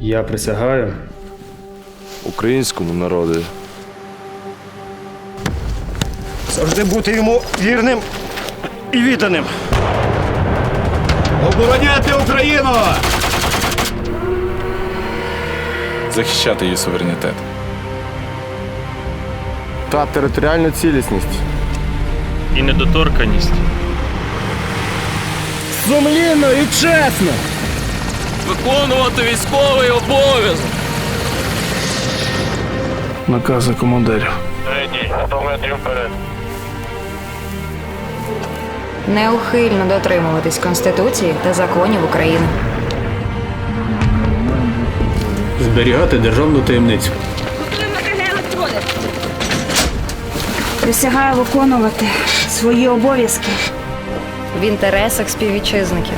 Я присягаю Українському народу. Завжди бути йому вірним і відданим. Обороняти Україну! Захищати її суверенітет. та територіальну цілісність. і недоторканість. Сумлінно і чесно! Виконувати військовий обов'язок. накази командирів. Неухильно дотримуватись Конституції та законів України. Зберігати державну таємницю. Присягаю виконувати свої обов'язки В інтересах співвітчизників.